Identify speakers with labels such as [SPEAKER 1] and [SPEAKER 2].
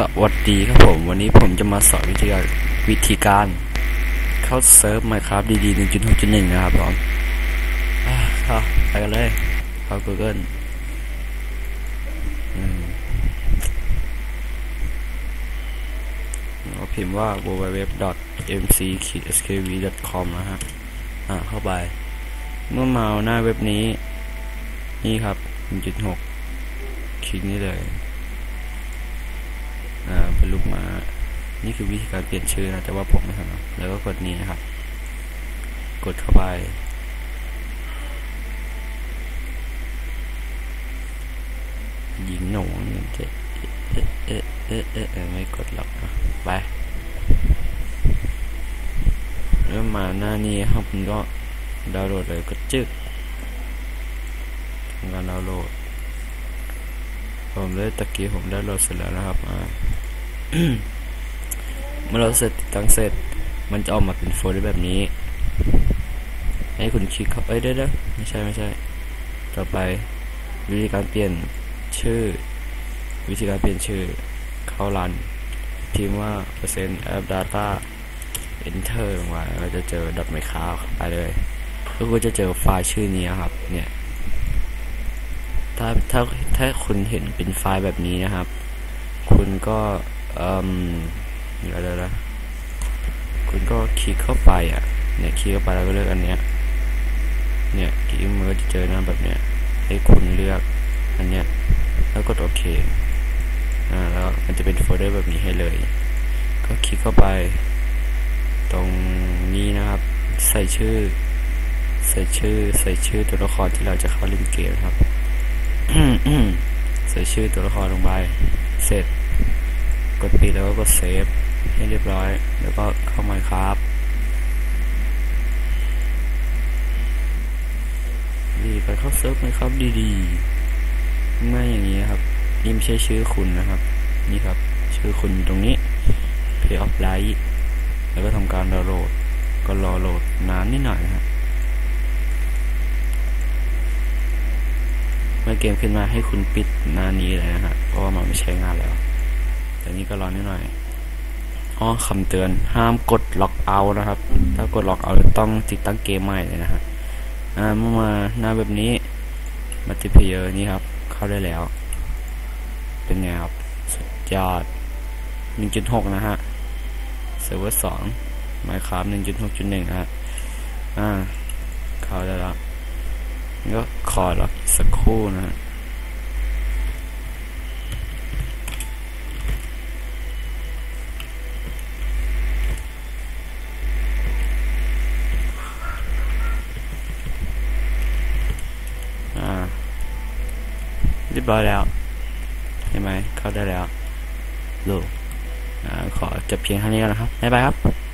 [SPEAKER 1] สวัสดีครับผม วันนี้ผมจะมาสอนวิธีการวิธีการเข้าเซิร์ฟ Minecraft ดีๆ1.6.1นะครับผมอะเข้าไปกันเลยเข้า Google อืมแล้วพิมพ์ว่า www.mc-skv.com นะฮะอะเข้าไป เมื่อมาหน้าเว็บนี้ นี่ครับ 1.6 คลิกนี้เลย เป็นลูกม้านี่คือวิธีการเปลี่ยนชื่อนะแต่ว่าผมไม่ทำแล้วก็กดนี้นะครับ กดเข้าไป หญิงหนูเจ๊เอ๊ะเอ๊ะเอ๊ะเอ๊ะเอ๊ะไม่กดหรอกอะไปเริ่มมาหน้านี้ครับผมก็ดาวน์โหลดเลยก็จึกทำการดาวน์โหลด ผมเลยตะกี้ผมได้โหลดเสร็จแล้วนะครับเมื่อเราเสร็จติดตั้งเสร็จ มันจะออกมาเป็นโฟลเดอร์แบบนี้ ให้คุณคลิกเข้าเอ้ยเด้อไม่ใช่ไม่ใช่ ต่อไปวิธีการเปลี่ยนชื่อ วิธีการเปลี่ยนชื่อเข้ารันพิมพ์ว่า percent app data enter ลงไปเราจะเจอ dot m y c r a f t ไปเลยแล้วก็จะเจอไฟล์ชื่อนี้ครับ เนี่ย ถ้าถ้าถ้าคุณเห็นเป็นไฟล์แบบนี้นะครับ คุณก็เอ่มอะไรนะคุณก็คลิกเข้าไปอะ เนี่ยคลิกเข้าไปแล้วก็เลือกอันเนี้ย เนี่ยคลิกมันก็จะเจอหน้าแบบเนี้ย ให้คุณเลือกอันเนี้ย แล้วกดโอเค อ่า แล้วมันจะเป็นโฟลเดอร์แบบนี้ให้เลย ก็คลิกเข้าไป ตรงนี้นะครับ ใส่ชื่อ ใส่ชื่อ ใส่ชื่อตัวละครที่เราจะเข้าเล่นเกมครับ ใส่ชื่อตัวละครลงไป เสร็จ กดปิดแล้วก็กดเซฟให้เรียบร้อย แล้วก็เข้ามาครับดีไปเข้าเซิร์ฟไหมครับ ดีๆ ไม่อย่างนี้ครับ นี่ไม่ใช่ชื่อคุณนะครับ นี่ครับ ชื่อคุณตรงนี้ Play of Light แล้วก็ทำการดาวน์โหลด ก็รอโหลดนานนิดหน่อยนะครับ มื่อเกมขึ้นมาให้คุณปิดหน้านี้เลยนะฮะเพราะว่ามันไม่ใช้งานแล้ว แต่นี้ก็รอนิดหน่อยอ๋อคำเตือนห้ามกดล็อกเอานะครับ ถ้ากดล็อกเอาต้องติดตั้งเกมใหม่เลยนะฮะอ่าเมื่อมาหน้าแบบนี้มัลติเพเยอร์นี่ครับ เข้าได้แล้ว เป็นไงครับ สุดยอด 1.6 นะฮะเซิร์ฟเวอร์2 Minecraft 1.6.1นะฮะอ่า เข้าได้แล้ว ก็ขอรออีกสักครู่นะฮะอ่าเรียบร้อยแล้วเห็นไหมเข้าได้แล้วโลอ่าขอจบเพียงเท่านี้นนะครับบ๊ายบายครับ